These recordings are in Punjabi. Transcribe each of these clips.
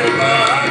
Everybody!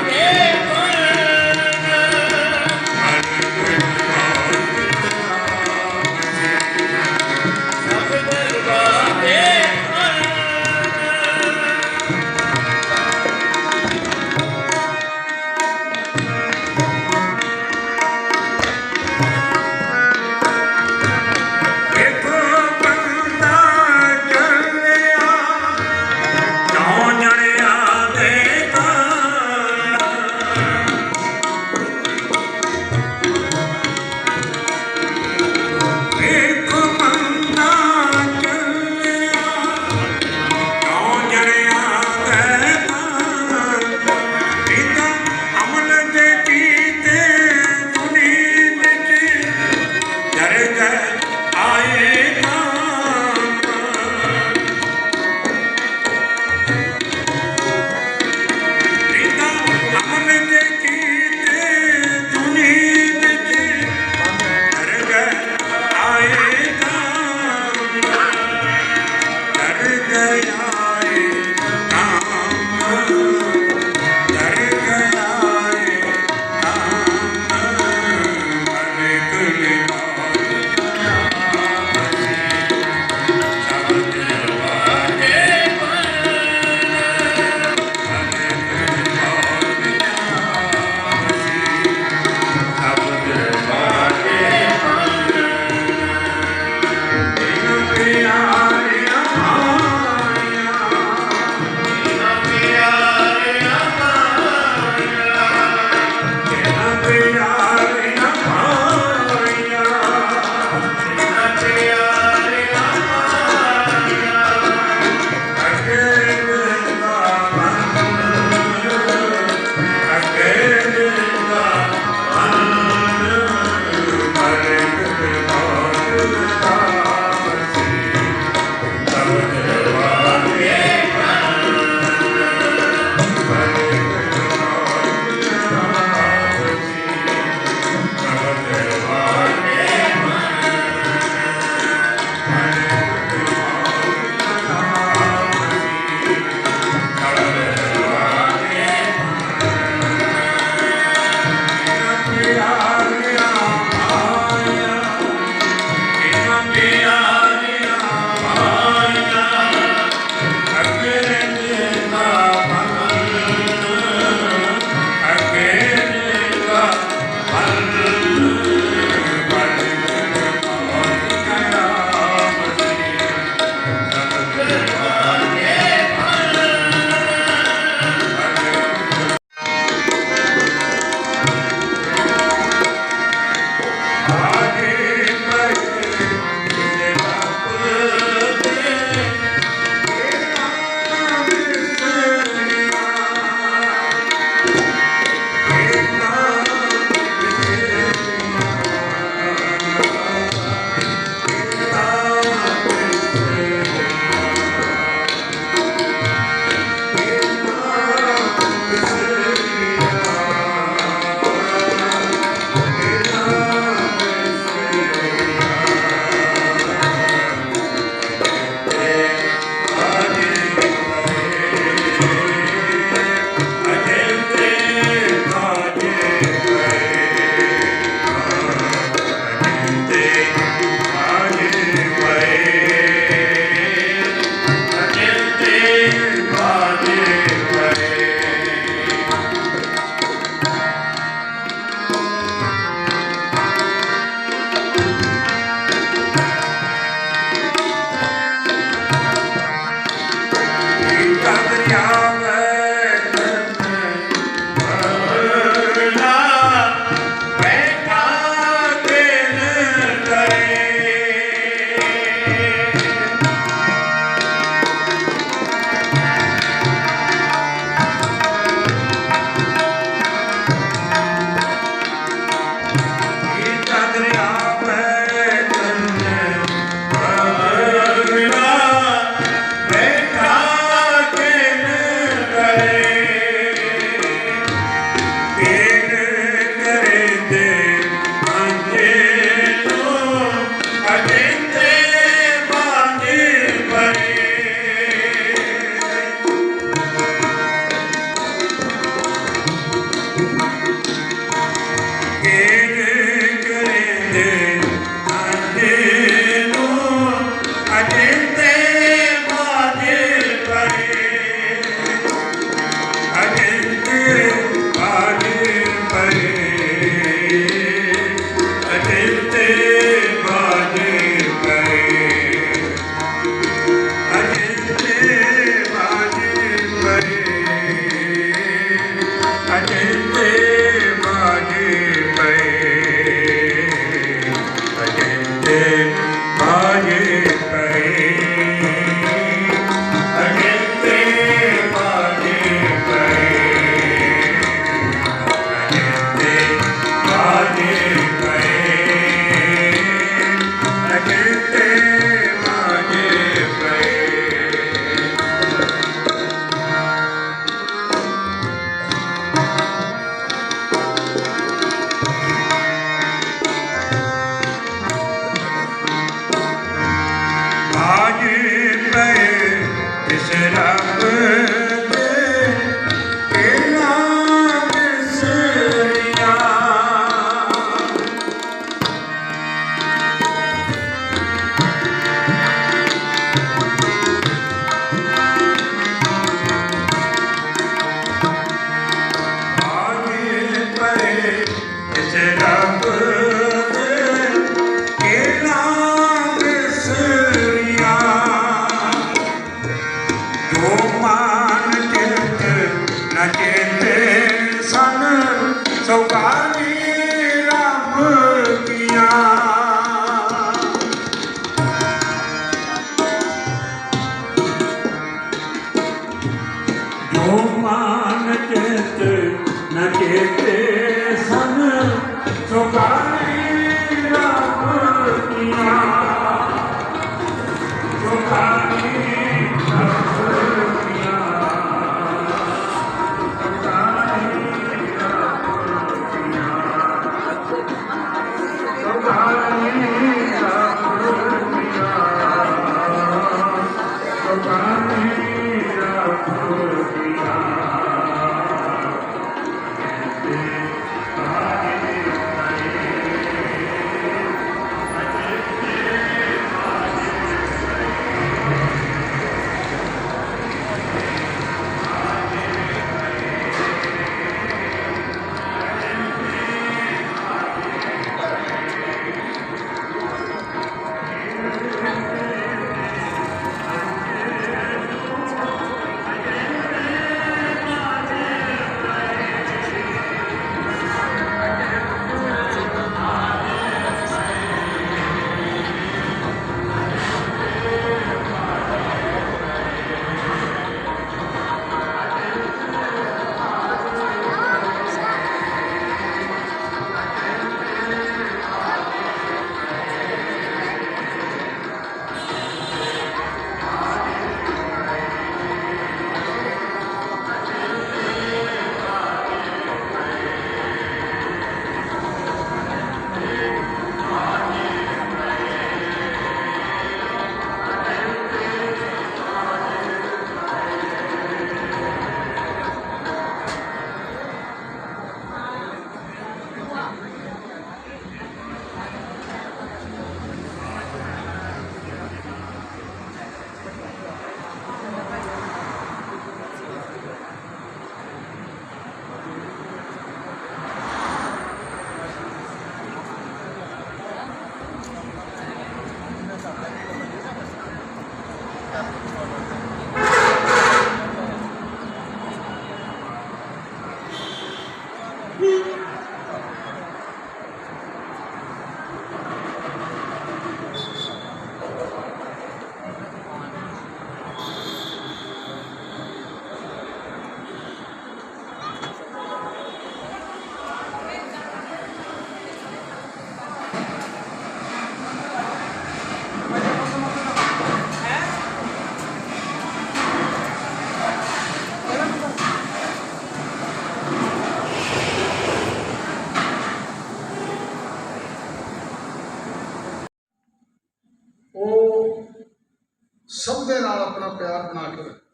ਸਭ ਦੇ ਨਾਲ ਆਪਣਾ ਪਿਆਰ ਬਣਾ ਕੇ ਰੱਖਦਾ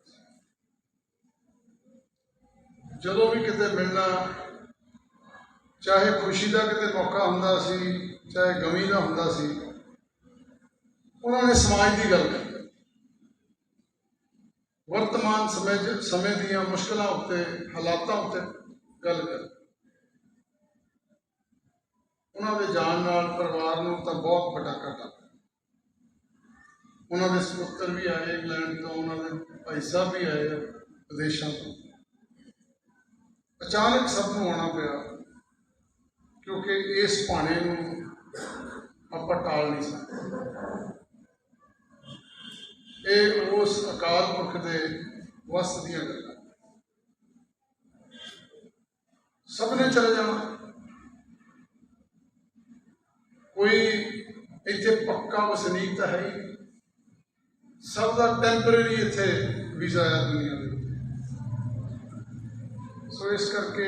ਜਦੋਂ ਵੀ ਕਿਤੇ ਮਿਲਣਾ, ਚਾਹੇ ਖੁਸ਼ੀ ਦਾ ਕਿਤੇ ਮੌਕਾ ਹੁੰਦਾ ਸੀ, ਚਾਹੇ ਗਮੀ ਦਾ ਹੁੰਦਾ ਸੀ, ਉਹਨਾਂ ਨੇ ਸਮਾਜ ਦੀ ਗੱਲ ਕਰਨੀ। ਵਰਤਮਾਨ ਸਮੇਂ 'ਚ, ਸਮੇਂ ਦੀਆਂ ਮੁਸ਼ਕਲਾਂ ਉੱਤੇ, ਹਾਲਾਤਾਂ ਉੱਤੇ ਗੱਲ ਕਰ ਉਹਨਾਂ ਦੇ ਜਾਣ ਨਾਲ ਪਰਿਵਾਰ ਨੂੰ ਤਾਂ ਬਹੁਤ ਵੱਡਾ ਘਾਟਾ। ਉਹਨਾਂ ਦੇ ਸਪੁੱਤਰ ਵੀ ਆਏ ਇੰਗਲੈਂਡ ਤੋਂ, ਉਹਨਾਂ ਦੇ ਭਾਈ ਸਾਹਿਬ ਵੀ ਆਏ ਵਿਦੇਸ਼ਾਂ ਤੋਂ। ਅਚਾਨਕ ਸਭ ਨੂੰ ਆਉਣਾ ਪਿਆ, ਕਿਉਂਕਿ ਇਸ ਭਾਣੇ ਨੂੰ ਆਪਾਂ ਟਾਲ ਨਹੀਂ ਸਕਦੇ। ਇਹ ਉਸ ਅਕਾਲ ਪੁਰਖ ਦੇ ਵਸ ਦੀਆਂ ਗੱਲਾਂ। ਸਭ ਨੇ ਚਲੇ ਜਾਣਾ। ਕੋਈ ਇੱਥੇ ਪੱਕਾ ਵਸਨੀਕ ਤਾਂ ਹੈ ਹੀ ਸਭ ਦਾ ਟੈਂਪਰੇਰੀ ਇੱਥੇ ਵੀਜ਼ਾ ਹੈ ਦੁਨੀਆ ਦੇ ਸੋ ਇਸ ਕਰਕੇ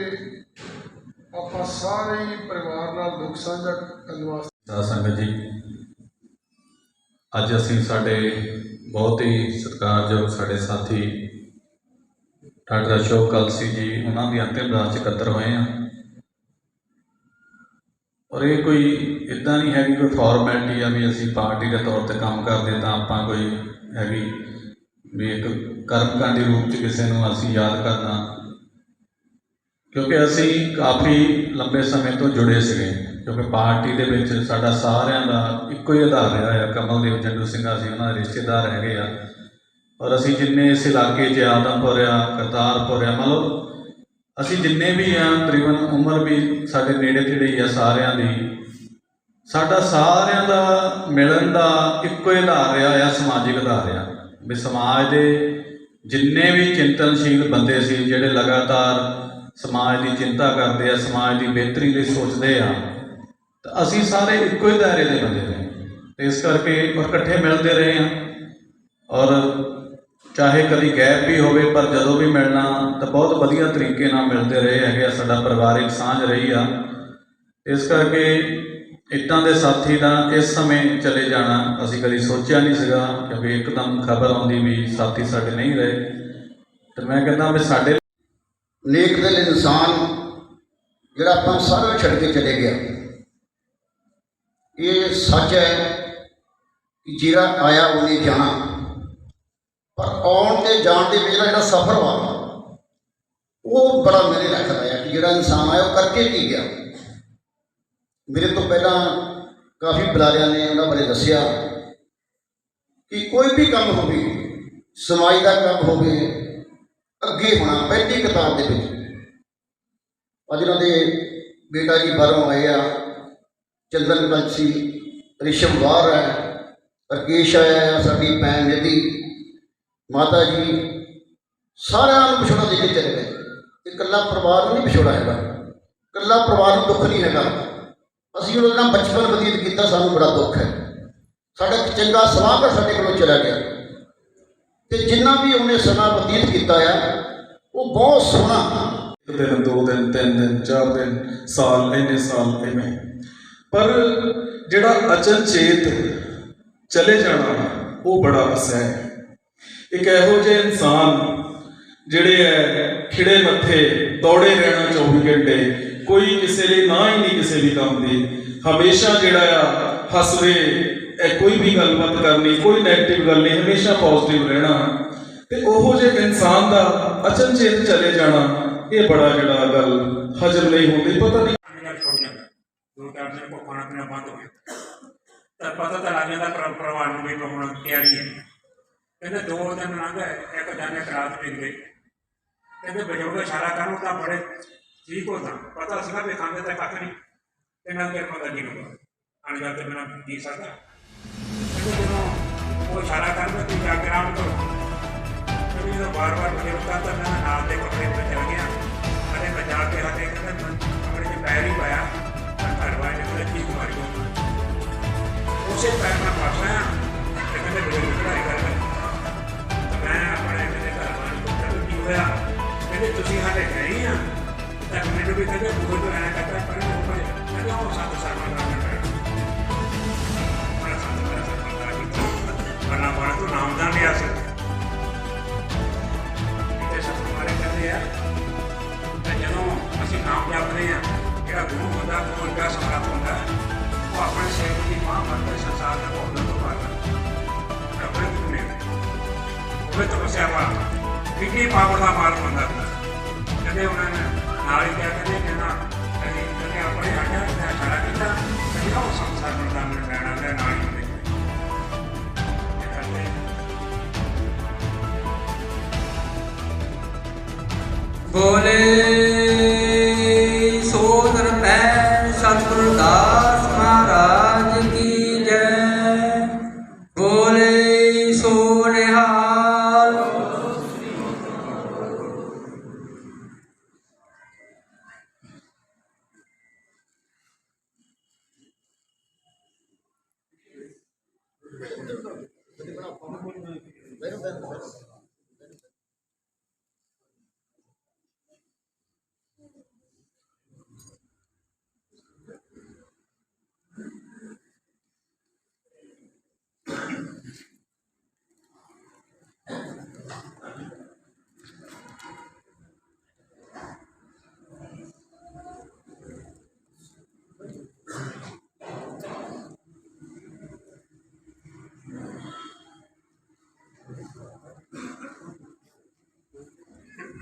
ਆਪਾਂ ਸਾਰੇ ਹੀ ਪਰਿਵਾਰ ਨਾਲ ਦੁੱਖ ਸਾਂਝਾ ਕਰਨ ਵਾਸਤੇ ਸੰਗਤ ਜੀ, ਅੱਜ ਅਸੀਂ ਸਾਡੇ ਬਹੁਤ ਹੀ ਸਤਿਕਾਰਯੋਗ ਸਾਡੇ ਸਾਥੀ ਡਾਕਟਰ ਅਸ਼ੋਕ ਕਲਸੀ ਜੀ, ਉਹਨਾਂ ਦੀ ਅੰਤਿਮ ਦਾਸ 'ਚ ਇਕੱਤਰ ਹੋਏ ਆ ਔਰ ਇਹ ਕੋਈ ਇਦਾਂ ਨਹੀਂ ਹੈਗੀ ਕੋਈ ਫਾਰਮੈਲਿਟੀ ਆ ਵੀ ਅਸੀਂ ਪਾਰਟੀ ਦੇ ਤੌਰ ਤੇ ਕੰਮ ਕਰਦੇ ਤਾਂ ਆਪਾਂ ਕੋਈ ਹੈਗੀ ਵੀ ਇੱਕ ਕਰਮਕਾਂਡੀ ਰੂਪ 'ਚ ਕਿਸੇ ਨੂੰ ਅਸੀਂ ਯਾਦ ਕਰਨਾ। ਕਿਉਂਕਿ ਅਸੀਂ ਕਾਫੀ ਲੰਬੇ ਸਮੇਂ ਤੋਂ ਜੁੜੇ ਸੀਗੇ। ਕਿਉਂਕਿ ਪਾਰਟੀ ਦੇ ਵਿੱਚ ਸਾਡਾ ਸਾਰਿਆਂ ਦਾ ਇੱਕੋ ਹੀ ਆਧਾਰ ਰਿਹਾ ਹੈ ਕਮਲਦੇਵ ਜੰਡੂ ਸਿੰਘ ਅਸੀਂ ਉਹਨਾਂ ਦੇ ਰਿਸ਼ਤੇਦਾਰ ਹੈਗੇ ਆ। ਔਰ ਅਸੀਂ ਜਿੰਨੇ ਇਸ ਇਲਾਕੇ 'ਚ ਆਦਮਪੁਰ ਆ, ਕਰਤਾਰਪੁਰ ਆ, ਮਤਲਬ ਅਸੀਂ ਜਿੰਨੇ ਵੀ ਆ, ਤਕਰੀਬਨ ਉਮਰ ਵੀ ਸਾਡੇ ਨੇੜੇ ਤੇੜੇ ਹੀ ਆ ਸਾਰਿਆਂ ਦੀ। ਸਾਡਾ ਸਾਰਿਆਂ ਦਾ ਮਿਲਣ ਦਾ ਇੱਕੋ ਹੀ ਆਧਾਰ ਰਿਹਾ ਆ, ਸਮਾਜਿਕ ਆਧਾਰ ਰਿਹਾ। ਵੀ ਸਮਾਜ ਦੇ ਜਿੰਨੇ ਵੀ ਚਿੰਤਨਸ਼ੀਲ ਬੰਦੇ ਸੀ, ਜਿਹੜੇ ਲਗਾਤਾਰ ਸਮਾਜ ਦੀ ਚਿੰਤਾ ਕਰਦੇ ਆ, ਸਮਾਜ ਦੀ ਬਿਹਤਰੀ ਲਈ ਸੋਚਦੇ ਆ, ਤਾਂ ਅਸੀਂ ਸਾਰੇ ਇੱਕੋ ਹੀ ਦਾਇਰੇ ਦੇ ਬੰਦੇ ਨੇ। ਤੇ ਇਸ ਕਰਕੇ ਔਰ ਇਕੱਠੇ ਮਿਲਦੇ ਰਹੇ ਆ। ਔਰ ਚਾਹੇ ਕਦੀ ਗੈਪ ਵੀ ਹੋਵੇ, ਪਰ ਜਦੋਂ ਵੀ ਮਿਲਣਾ, ਤਾਂ ਬਹੁਤ ਵਧੀਆ ਤਰੀਕੇ ਨਾਲ ਮਿਲਦੇ ਰਹੇ ਹੈਗੇ ਆ, ਸਾਡਾ ਪਰਿਵਾਰਿਕ ਸਾਂਝ ਰਹੀ ਆ। ਇਸ ਕਰਕੇ ਇੱਦਾਂ ਦੇ ਸਾਥੀ ਦਾ ਇਸ ਸਮੇਂ ਚਲੇ ਜਾਣਾ, ਅਸੀਂ ਕਦੀ ਸੋਚਿਆ ਨਹੀਂ ਸੀਗਾ ਕਿਉਂਕਿ ਇੱਕਦਮ ਖਬਰ ਆਉਂਦੀ ਵੀ ਸਾਥੀ ਸਾਡੇ ਨਹੀਂ ਰਹੇ। ਤੇ ਮੈਂ ਕਹਿੰਦਾ ਵੀ ਸਾਡੇ ਨੇਕ ਦਿਲ ਇਨਸਾਨ, ਜਿਹੜਾ ਆਪਾਂ ਨੂੰ ਸਾਰਾ ਕੁਝ ਛੱਡ ਕੇ ਚਲੇ ਗਿਆ। ਇਹ ਸੱਚ ਹੈ ਕਿ ਜਿਹੜਾ ਆਇਆ ਉਹਨੇ ਜਾਣਾ। ਪਰ ਆਉਣ ਤੇ ਜਾਣ ਦੇ ਵਿੱਚ ਜਿਹੜਾ ਸਫ਼ਰ ਵਾ ਉਹ ਬੜਾ ਮੇਰੇ ਰੱਖਦਾ ਹੈ ਕਿ ਜਿਹੜਾ ਇਨਸਾਨ ਆਇਆ ਉਹ ਕਰਕੇ ਕੀ ਗਿਆ। ਮੇਰੇ ਤੋਂ ਪਹਿਲਾਂ ਕਾਫੀ ਬੁਲਾਰਿਆਂ ਨੇ ਉਹਨਾਂ ਬਾਰੇ ਦੱਸਿਆ ਕਿ ਕੋਈ ਵੀ ਕੰਮ ਹੋਵੇ, ਸਮਾਜ ਦਾ ਕੰਮ ਹੋਵੇ, ਅੱਗੇ ਹੋਣਾ, ਪਹਿਲੀ ਕਿਤਾਬ ਦੇ ਵਿੱਚ। ਅੱਜ ਉਹਨਾਂ ਦੇ ਬੇਟਾ ਜੀ ਬਾਹਰੋਂ ਆਏ ਆ, ਚੰਦਨ ਕਲਸੀ ਰਿਸ਼ਮ ਵਾਰ ਹੈ, ਰਕੇਸ਼ ਆਇਆ ਸਾਡੀ ਭੈਣ ਨਿਧੀ, ਮਾਤਾ ਜੀ, ਸਾਰਿਆਂ ਨੂੰ ਵਿਛੋੜਾ ਦੇ ਕੇ ਚਲੇ ਗਏ। ਇਕੱਲਾ ਪਰਿਵਾਰ ਨੂੰ ਨਹੀਂ ਵਿਛੋੜਾ ਹੈਗਾ। ਇਕੱਲਾ ਪਰਿਵਾਰ ਨੂੰ ਦੁੱਖ ਨਹੀਂ ਹੈਗਾ। ਅਸੀਂ ਉਹਦੇ ਨਾਲ ਬਚਪਨ ਬਤੀਤ ਕੀਤਾ, ਸਾਨੂੰ ਬੜਾ ਦੁੱਖ ਹੈ। ਸਾਡਾ ਇੱਕ ਚੰਗਾ ਸਵਾਗਤ ਸਾਡੇ ਕੋਲੋਂ ਚਲਾ ਗਿਆ। ਤੇ ਜਿੰਨਾ ਵੀ ਉਹਨੇ ਸਮਾਂ ਬਤੀਤ ਕੀਤਾ ਆ, ਉਹ ਬਹੁਤ ਸੋਹਣਾ। ਇੱਕ ਦਿਨ, ਦੋ ਦਿਨ, ਤਿੰਨ ਦਿਨ, ਚਾਰ ਦਿਨ, ਸਾਲ, ਇੰਨੇ ਸਾਲ ਇਵੇਂ ਪਰ ਜਿਹੜਾ ਅਚਨਚੇਤ ਚਲੇ ਜਾਣਾ, ਉਹ ਬੜਾ ਅਸਹਿ ਹੈ। ਇੱਕ ਇਹੋ ਜਿਹੇ ਇਨਸਾਨ ਜਿਹੜੇ ਹੈ ਖਿੜੇ ਮੱਥੇ, ਦੌੜੇ ਰਹਿਣਾ 24 ਘੰਟੇ ਕੋਈ ਕਿਸੇ ਲਈ ਨਾ ਹੀ ਨਹੀਂ ਕਿਸੇ ਵੀ ਕੰਮ ਦੀ। ਹਮੇਸ਼ਾ ਜਿਹੜਾ ਆ ਹੱਸਦੇ ਇਹ ਕੋਈ ਵੀ ਗੱਲਬਾਤ ਕਰਨੀ, ਕੋਈ 네ਗੇਟਿਵ ਗੱਲ ਨਹੀਂ, ਹਮੇਸ਼ਾ ਪੋਜ਼ਿਟਿਵ ਰਹਿਣਾ। ਤੇ ਉਹ ਜਿਹੇ ਇਨਸਾਨ ਦਾ ਅਚਨਚੇਤ ਚਲੇ ਜਾਣਾ, ਇਹ ਬੜਾ ਜਿਹੜਾ ਗੱਲ ਹਜਮ ਨਹੀਂ ਹੁੰਦੀ, ਪਤਾ ਨਹੀਂ ਦੋ ਚਾਰ ਦਿਨ ਕੋ ਖਾਣਾ ਪੀਣਾ ਬੰਦ ਹੋ ਗਿਆ। ਤਾਂ ਪਤਾ ਤਾਂ ਲੱਗ ਜਾਂਦਾ ਪਰ ਨੂੰ ਵੀ ਹੁਣ ਤਿਆਰੀ ਹੈ। ਕਹਿੰਦੇ ਦੋ ਦਿਨ ਲੰਘ ਗਏ, ਇੱਕ ਦਿਨ ਇੱਕ ਰਾਤ ਬੀਤ ਗਈ ਕਹਿੰਦੇ ਬਜ਼ੁਰਗ ਇਸ਼ਾਰਾ ਕਰਨ ਤਾਂ ਬੜੇ ਠੀਕ ਹੋ ਤਾਂ ਪਤਾ ਸੀਗਾ ਵੀ ਖਾਂਦੇ ਤਾਂ ਕੱਖ ਨਹੀਂ ਤੇ ਮੈਂ ਕਿਹਾ ਪਤਾ ਨਹੀਂ ਹੋਗਾ ਅਣਜਾਣ ਤੇ ਬਿਨਾਂ ਜੀ ਸਕਦਾ ਉਹ ਇਸ਼ਾਰਾ ਕਰਦਾ ਤੂੰ ਜਾ ਕੇ ਆਰਾਮ ਕਰੋ ਤੇ ਜਦੋਂ ਬਾਰ-ਬਾਰ ਬਜ਼ੁਰਗ ਕਰਦਾ ਮੈਂ ਨਾਲ ਦੇ ਕੱਪੜੇ ਵਿੱਚ ਚਲ ਗਿਆ ਅਤੇ ਮੈਂ ਜਾ ਕੇ ਹੱਥੇ ਕਹਿੰਦਾ ਮੈਂ ਆਪਣੇ ਦੇ ਪੈਰ ਹੀ ਪਾਇਆ ਤਾਂ ਘਰ ਵਾਲੇ ਨੇ ਮੈਨੂੰ ਮਾਰੀ ਉਸੇ ਪੈਰ ਨਾਲ ਫਸਿਆ ਤੇ ਕਹਿੰਦੇ ਬਜ਼ੁਰਗ ਚੜਾਈ ਕਰ ਮੈਂ ਆਪਣੇ ਮੇਰੇ ਘਰ ਵਾਲੇ ਨੂੰ ਕੀ ਹੋਇਆ ਕਹਿੰਦੇ ਤੁਸੀਂ ਸਾਡੇ ਗਏ ਆ ਤਾਂ ਮੈਨੂੰ ਵੀ ਕਹਿੰਦੇ ਬੂਹੇ ਤੋਂ ਆਇਆ ਕਰਦਾ ਪਰ ਉਹ ਪਰ ਕਹਿੰਦਾ ਉਹ ਸਾਥ ਸਰਮਾ ਦਾ ਮੈਂ ਬੜਾ ਸਾਥ ਦਾ ਸਰਮਾ ਦਾ ਬਣਾ ਬਣਾ ਤੋਂ ਨਾਮਦਾਨ ਲਿਆ ਸੀ ਤੇ ਸਭ ਮਾਰੇ ਕਹਿੰਦੇ ਆ ਤੇ ਜਦੋਂ ਅਸੀਂ ਨਾਮ ਜਪਦੇ ਆ ਜਿਹੜਾ ਗੁਰੂ ਹੁੰਦਾ ਉਹ ਵਰਗਾ ਸਮਰੱਥ ਹੁੰਦਾ ਉਹ ਆਪਣੇ ਸੇਵਕ ਦੀ ਮਾਂ ਬਣ ਸੰਸਾਰ ਦਾ ਭੋਗਣ ਤੋਂ ਬਾਅਦ ਆਪਣੇ ਗੁਰੂ ਨੇ ਉਹ ਤਪੱਸਿਆ ਵਾ ਕਿੰਨੀ ਪਾਵਰ ਦਾ ਮਾਲਕ ਹੁੰਦਾ ਕਹਿੰਦੇ ਉਹਨਾਂ ਨੇ ਨਾਲ ਹੀ ਕਿਹਾ ਕਹਿੰਦੇ ਕਹਿੰਦਾ ਕਦੇ ਕਦੇ ਆਪਣੇ ਹੱਡਾਂ ਦਾ ਛੜਾ ਕੀਤਾ। ਕਦੇ ਉਹ ਸੰਸਾਰ ਨੂੰ ਦਾ ਲੈਣਾ ਦਾ ਨਾਲ ਹੀ। ਬੋਲੇ